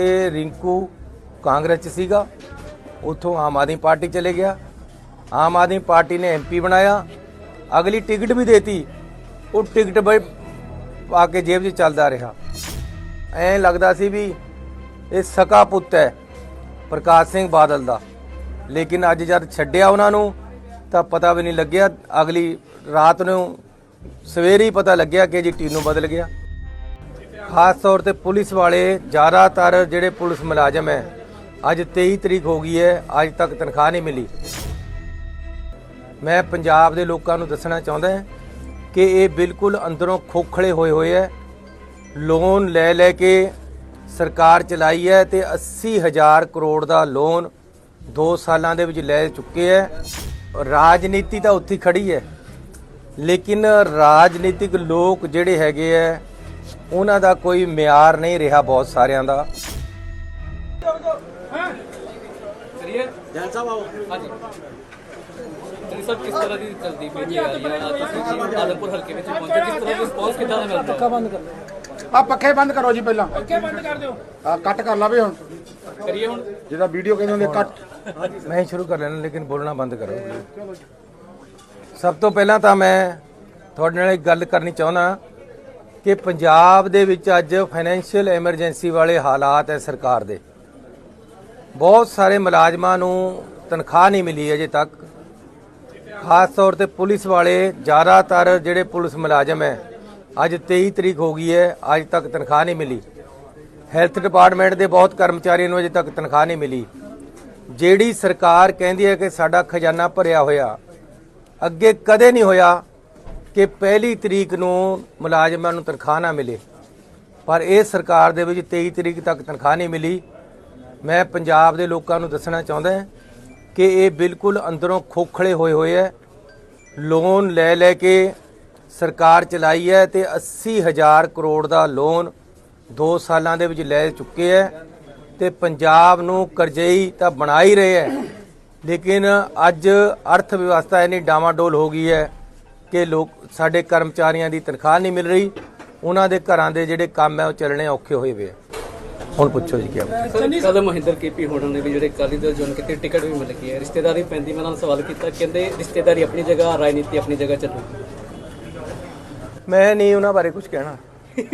ਇਹ ਰਿੰਕੂ ਕਾਂਗਰਸ ਚ ਸੀਗਾ, ਉੱਥੋਂ ਆਮ ਆਦਮੀ ਪਾਰਟੀ ਚਲੇ ਗਿਆ। ਆਮ ਆਦਮੀ ਪਾਰਟੀ ਨੇ ਐਮਪੀ ਬਣਾਇਆ। ਅਗਲੀ ਟਿਕਟ ਵੀ ਦੇਤੀ। ਉਹ ਟਿਕਟ ਬਈ ਪਾ ਕੇ ਜੇਬ 'ਚ ਚੱਲਦਾ ਰਿਹਾ। ਐਂ ਲੱਗਦਾ ਸੀ ਵੀ ਇਹ ਸਕਾ ਪੁੱਤ ਹੈ, ਪ੍ਰਕਾਸ਼ ਸਿੰਘ ਬਾਦਲ ਦਾ। ਲੇਕਿਨ ਅੱਜ ਜਦ ਛੱਡਿਆ ਉਹਨਾਂ ਨੂੰ, ਤਾਂ ਪਤਾ ਵੀ ਨਹੀਂ ਲੱਗਿਆ। ਅਗਲੀ ਰਾਤ ਨੂੰ ਸਵੇਰੇ ਹੀ ਪਤਾ ਲੱਗਿਆ ਕਿ ਜੀ ਟੀਨੂ ਬਦਲ ਗਿਆ। ਖਾਸ ਤੌਰ ਤੇ ਪੁਲਿਸ ਵਾਲੇ ਜ਼ਿਆਦਾਤਰ ਜਿਹੜੇ ਪੁਲਿਸ ਮੁਲਾਜ਼ਮ ਹੈ, ਅੱਜ 23 ਤਰੀਕ ਹੋ ਗਈ ਹੈ, ਅੱਜ ਤੱਕ ਤਨਖਾਹ ਨਹੀਂ ਮਿਲੀ। ਮੈਂ ਪੰਜਾਬ ਦੇ ਲੋਕਾਂ ਨੂੰ ਦੱਸਣਾ ਚਾਹੁੰਦਾ ਹਾਂ ਕਿ ਇਹ ਬਿਲਕੁਲ ਅੰਦਰੋਂ ਖੋਖਲੇ ਹੋਏ ਹੋਏ ਹੈ। ਲੋਨ ਲੈ ਲੈ ਕੇ ਸਰਕਾਰ ਚਲਾਈ ਹੈ ਤੇ 80000 ਕਰੋੜ ਦਾ ਲੋਨ 2 ਸਾਲਾਂ ਦੇ ਵਿੱਚ ਲੈ ਚੁੱਕੇ ਹੈ। ਰਾਜਨੀਤੀ ਤਾਂ ਉੱਥੇ ਹੀ ਖੜੀ ਹੈ। ਲੇਕਿਨ ਰਾਜਨੀਤਿਕ ਲੋਕ ਜਿਹੜੇ ਹੈਗੇ ਐ ਉਹਨਾਂ ਦਾ ਕੋਈ ਮਿਆਰ ਨਹੀਂ ਰਿਹਾ ਬਹੁਤ ਸਾਰਿਆਂ ਦਾ। ਕਰੀਏ ਜੈਨ ਸਾਹਿਬ ਆਓ। ਹਾਂਜੀ। ਜੀ ਸਭ ਕਿਸ ਤਰ੍ਹਾਂ ਦੀ ਚਲਦੀ ਪਈ ਹੈ ਯਾਰ ਤੁਸੀਂ ਆਦਮਪੁਰ ਹਲਕੇ ਵਿੱਚ ਪਹੁੰਚੇ ਕਿਸ ਤਰ੍ਹਾਂ ਦੀ ਰਿਸਪੌਂਸ ਕਿੱਦਾਂ ਦਾ ਮਿਲ ਰਿਹਾ? ਬੰਦ ਕਰ ਆ ਪੱਖੇ ਬੰਦ ਕਰੋ ਜੀ ਪਹਿਲਾਂ। ਪੱਖੇ ਬੰਦ ਕਰ ਦਿਓ। ਆ ਕੱਟ ਕਰ ਲਾਵੇ ਹੁਣ। ਕਰੀਏ ਹੁਣ? ਜਿਹੜਾ ਵੀਡੀਓ ਕਹਿੰਦੇ ਹੁੰਦੇ ਕੱਟ। ਮੈਂ ਸ਼ੁਰੂ ਕਰ ਲੈਣਾ ਲੇਕਿਨ ਬੋਲਣਾ ਬੰਦ ਕਰੋ। ਸਭ ਤੋਂ ਪਹਿਲਾਂ ਤਾਂ ਮੈਂ ਤੁਹਾਡੇ ਨਾਲ ਇੱਕ ਗੱਲ ਕਰਨੀ ਚਾਹੁੰਦਾ। ਕਿ ਪੰਜਾਬ ਦੇ ਵਿੱਚ ਅੱਜ ਫਾਈਨੈਂਸ਼ੀਅਲ ਐਮਰਜੈਂਸੀ ਵਾਲੇ ਹਾਲਾਤ ਹੈ ਸਰਕਾਰ ਦੇ। ਬਹੁਤ ਸਾਰੇ ਮੁਲਾਜ਼ਮਾਂ ਨੂੰ ਤਨਖਾਹ ਨਹੀਂ ਮਿਲੀ ਅਜੇ ਤੱਕ। ਖਾਸ ਤੌਰ ਤੇ ਪੁਲਿਸ ਵਾਲੇ ਜ਼ਿਆਦਾਤਰ ਜਿਹੜੇ ਪੁਲਿਸ ਮੁਲਾਜ਼ਮ ਹੈ, ਅੱਜ 23 ਤਰੀਕ ਹੋ ਗਈ ਹੈ, ਅੱਜ ਤੱਕ ਤਨਖਾਹ ਨਹੀਂ ਮਿਲੀ। ਹੈਲਥ ਡਿਪਾਰਟਮੈਂਟ ਦੇ ਬਹੁਤ ਕਰਮਚਾਰੀਆਂ ਨੂੰ ਅਜੇ ਤੱਕ ਤਨਖਾਹ ਨਹੀਂ ਮਿਲੀ। ਜਿਹੜੀ ਸਰਕਾਰ ਕਹਿੰਦੀ ਹੈ ਕਿ ਸਾਡਾ ਖਜ਼ਾਨਾ ਭਰਿਆ ਹੋਇਆ, ਅੱਗੇ ਕਦੇ ਨਹੀਂ ਹੋਇਆ। ਕਿ ਪਹਿਲੀ ਤਰੀਕ ਨੂੰ ਮੁਲਾਜ਼ਮਾਂ ਨੂੰ ਤਨਖਾਹ ਨਾ ਮਿਲੇ। ਪਰ ਇਹ ਸਰਕਾਰ ਦੇ ਵਿੱਚ 23 ਤਰੀਕ ਤੱਕ ਤਨਖਾਹ ਨਹੀਂ ਮਿਲੀ। ਮੈਂ ਪੰਜਾਬ ਦੇ ਲੋਕਾਂ ਨੂੰ ਦੱਸਣਾ ਚਾਹੁੰਦਾ ਹਾਂ ਕਿ ਇਹ ਬਿਲਕੁਲ ਅੰਦਰੋਂ ਖੋਖਲੇ ਹੋਏ ਹੋਏ ਹੈ। ਲੋਨ ਲੈ ਲੈ ਕੇ ਸਰਕਾਰ ਚਲਾਈ ਹੈ ਤੇ 80000 ਕਰੋੜ ਦਾ ਲੋਨ 2 ਸਾਲਾਂ ਦੇ ਵਿੱਚ ਲੈ ਚੁੱਕੇ ਹੈ ਤੇ ਪੰਜਾਬ ਨੂੰ ਕਰਜ਼ਈ ਤਾਂ ਬਣਾ ਹੀ ਰਹੇ ਹੈ। ਲੇਕਿਨ ਅੱਜ ਅਰਥ ਵਿਵਸਥਾ ਇੰਨੀ ਡਾਮਾਡੋਲ ਹੋ ਗਈ ਹੈ ਕਿ ਲੋਕ ਸਾਡੇ ਕਰਮਚਾਰੀਆਂ ਦੀ ਤਨਖਾਹ ਨਹੀਂ ਮਿਲ ਰਹੀ। ਉਹਨਾਂ ਦੇ ਘਰਾਂ ਦੇ ਜਿਹੜੇ ਕੰਮ ਹੈ ਉਹ ਚੱਲਣੇ ਔਖੇ ਹੋਏ ਵੇ। ਆ। ਹੁਣ ਪੁੱਛੋ ਜੀ ਕੀ ਕਦਮ ਮਹਿੰਦਰ ਕੇਪੀ ਹੋਣਾ ਨੇ ਵੀ ਜਿਹੜੇ ਅਕਾਲੀ ਦਲ ਜੁਨ ਕਿਤੇ ਟਿਕਟ ਵੀ ਮਿਲ ਗਈ ਹੈ? ਰਿਸ਼ਤੇਦਾਰੀ ਪੈਂਦੀ ਮੈਂ ਨਾਲ ਸਵਾਲ ਕੀਤਾ ਕਹਿੰਦੇ ਰਿਸ਼ਤੇਦਾਰੀ ਆਪਣੀ ਜਗ੍ਹਾ ਰਾਜਨੀਤੀ ਆਪਣੀ ਜਗ੍ਹਾ ਚੱਲੂਗੀ ਮੈਂ ਨਹੀਂ ਉਹਨਾਂ ਬਾਰੇ ਕੁਝ ਕਹਿਣਾ। ਇੱਕ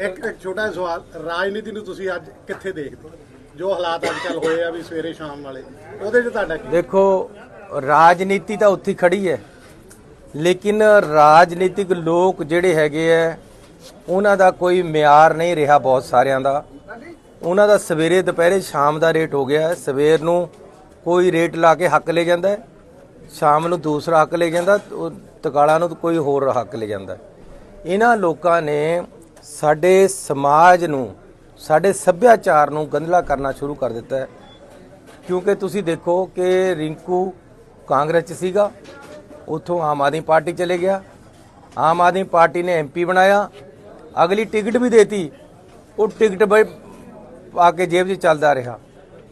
ਇੱਕ ਛੋਟਾ ਜਿਹਾ ਸਵਾਲ ਰਾਜਨੀਤੀ ਨੂੰ ਤੁਸੀਂ ਅੱਜ ਕਿੱਥੇ ਦੇਖਦੇ ਹੋ? ਜੋ ਹਾਲਾਤ ਅੱਜ ਕੱਲ ਹੋਏ ਆ ਵੀ ਸਵੇਰੇ ਸ਼ਾਮ ਵਾਲੇ ਉਹਦੇ 'ਚ ਤੁਹਾਡਾ ਕੀ ਦੇਖੋ ਰਾਜਨੀਤੀ ਤਾਂ ਉੱਥੇ ਹੀ ਖੜੀ ਹੈ। ਲੇਕਿਨ ਰਾਜਨੀਤਿਕ ਲੋਕ ਜਿਹੜੇ ਹੈਗੇ ਐ, ਉਹਨਾਂ ਦਾ ਕੋਈ ਮਿਆਰ ਨਹੀਂ ਰਿਹਾ ਬਹੁਤ ਸਾਰਿਆਂ ਦਾ। ਉਹਨਾਂ ਦਾ ਸਵੇਰੇ ਦੁਪਹਿਰੇ ਸ਼ਾਮ ਦਾ ਰੇਟ ਹੋ ਗਿਆ ਸਵੇਰ ਨੂੰ ਕੋਈ ਰੇਟ ਲਾ ਕੇ ਹੱਕ ਲੈ ਜਾਂਦਾ ਸ਼ਾਮ ਨੂੰ ਦੂਸਰਾ ਹੱਕ ਲੈ ਜਾਂਦਾ ਤਕਾਲਾ ਨੂੰ ਕੋਈ ਹੋਰ ਹੱਕ ਲੈ ਜਾਂਦਾ ਇਹਨਾਂ ਲੋਕਾਂ ਨੇ ਸਾਡੇ ਸਮਾਜ ਨੂੰ, ਸਾਡੇ ਸੱਭਿਆਚਾਰ ਨੂੰ ਗੰਧਲਾ ਕਰਨਾ ਸ਼ੁਰੂ ਕਰ ਦਿੱਤਾ ਹੈ ਕਿਉਂਕਿ ਤੁਸੀਂ ਦੇਖੋ ਕਿ ਰਿੰਕੂ ਕਾਂਗਰਸ ਚ ਸੀਗਾ, ਉੱਥੋਂ ਆਮ ਆਦਮੀ ਪਾਰਟੀ ਚਲੇ ਗਿਆ। ਆਮ ਆਦਮੀ ਪਾਰਟੀ ਨੇ ਐਮਪੀ ਬਣਾਇਆ। ਅਗਲੀ ਟਿਕਟ ਵੀ ਦੇਤੀ। ਉਹ ਟਿਕਟ ਬਈ ਪਾ ਕੇ ਜੇਬ 'ਚ ਚੱਲਦਾ ਰਿਹਾ।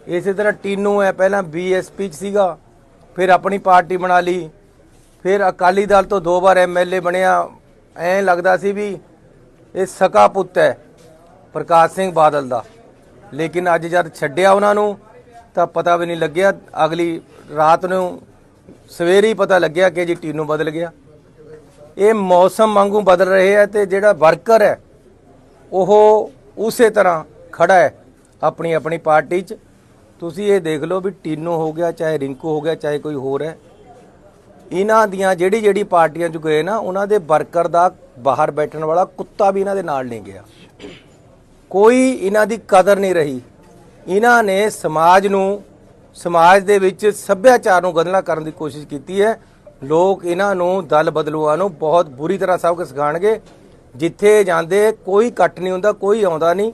ਇਸੇ ਤਰ੍ਹਾਂ ਟੀਨੂ ਹੈ ਪਹਿਲਾਂ ਬੀਐਸਪੀ 'ਚ ਸੀਗਾ, ਫਿਰ ਆਪਣੀ ਪਾਰਟੀ ਬਣਾ ਲਈ। ਫਿਰ ਅਕਾਲੀ ਦਲ ਤੋਂ ਦੋ ਵਾਰ ਐਮਐਲਏ ਬਣਿਆ। ਐਂ ਲੱਗਦਾ ਸੀ ਵੀ ਇਹ ਸਕਾ ਪੁੱਤ ਹੈ ਪ੍ਰਕਾਸ਼ ਸਿੰਘ ਬਾਦਲ ਦਾ। ਲੇਕਿਨ ਅੱਜ ਜਦ ਛੱਡਿਆ ਉਹਨਾਂ ਨੂੰ, ਤਾਂ ਪਤਾ ਵੀ ਨਹੀਂ ਲੱਗਿਆ। ਅਗਲੀ ਰਾਤ ਨੂੰ ਸਵੇਰੇ ਹੀ ਪਤਾ ਲੱਗਿਆ ਕਿ ਜੀ ਟੀਨੂ ਬਦਲ ਗਿਆ। ਇਹ ਮੌਸਮ ਵਾਂਗੂ ਬਦਲ ਰਹੇ ਹੈ ਤੇ ਜਿਹੜਾ ਵਰਕਰ ਹੈ, ਉਹ ਉਸੇ ਤਰ੍ਹਾਂ ਖੜਾ ਹੈ ਆਪਣੀ ਆਪਣੀ ਪਾਰਟੀ 'ਚ। ਤੁਸੀਂ ਇਹ ਦੇਖ ਲਓ ਵੀ ਟੀਨੋ ਹੋ ਗਿਆ, ਚਾਹੇ ਰਿੰਕੂ ਹੋ ਗਿਆ, ਚਾਹੇ ਕੋਈ ਹੋਰ ਹੈ। ਇਹਨਾਂ ਦੀਆਂ ਜਿਹੜੀ ਜਿਹੜੀ ਪਾਰਟੀਆਂ 'ਚ ਗਏ ਨਾ, ਉਹਨਾਂ ਦੇ ਵਰਕਰ ਦਾ ਬਾਹਰ ਬੈਠਣ ਵਾਲਾ ਕੁੱਤਾ ਵੀ ਇਹਨਾਂ ਦੇ ਨਾਲ ਨਹੀਂ ਗਿਆ। ਕੋਈ ਇਹਨਾਂ ਦੀ ਕਦਰ ਨਹੀਂ ਰਹੀ। ਇਹਨਾਂ ਨੇ ਸਮਾਜ ਨੂੰ ਸਮਾਜ ਦੇ ਵਿੱਚ ਸੱਭਿਆਚਾਰ ਨੂੰ ਗੰਧਲਾ ਕਰਨ ਦੀ ਕੋਸ਼ਿਸ਼ ਕੀਤੀ ਹੈ। ਲੋਕ ਇਹਨਾਂ ਨੂੰ ਦਲ ਬਦਲੂਆਂ ਨੂੰ ਬਹੁਤ ਬੁਰੀ ਤਰ੍ਹਾਂ ਸਭ ਕੁਝ ਸਿਖਾਣਗੇ ਜਿੱਥੇ ਜਾਂਦੇ ਕੋਈ ਕੱਟ ਨਹੀਂ ਹੁੰਦਾ ਕੋਈ ਆਉਂਦਾ ਨਹੀਂ।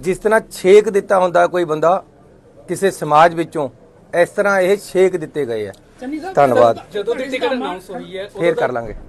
ਜਿਸ ਤਰ੍ਹਾਂ ਛੇਕ ਦਿੱਤਾ ਹੁੰਦਾ ਕੋਈ ਬੰਦਾ ਕਿਸੇ ਸਮਾਜ ਵਿੱਚੋਂ ਇਸ ਤਰ੍ਹਾਂ ਇਹ ਛੇਕ ਦਿੱਤੇ ਗਏ ਆ। ਧੰਨਵਾਦ। ਜਦੋਂ ਦੀ ਟਿਕਟ ਅਨਾਉਂਸ ਹੋਈ ਹੈ ਫੇਰ ਕਰ ਲਾਂਗੇ।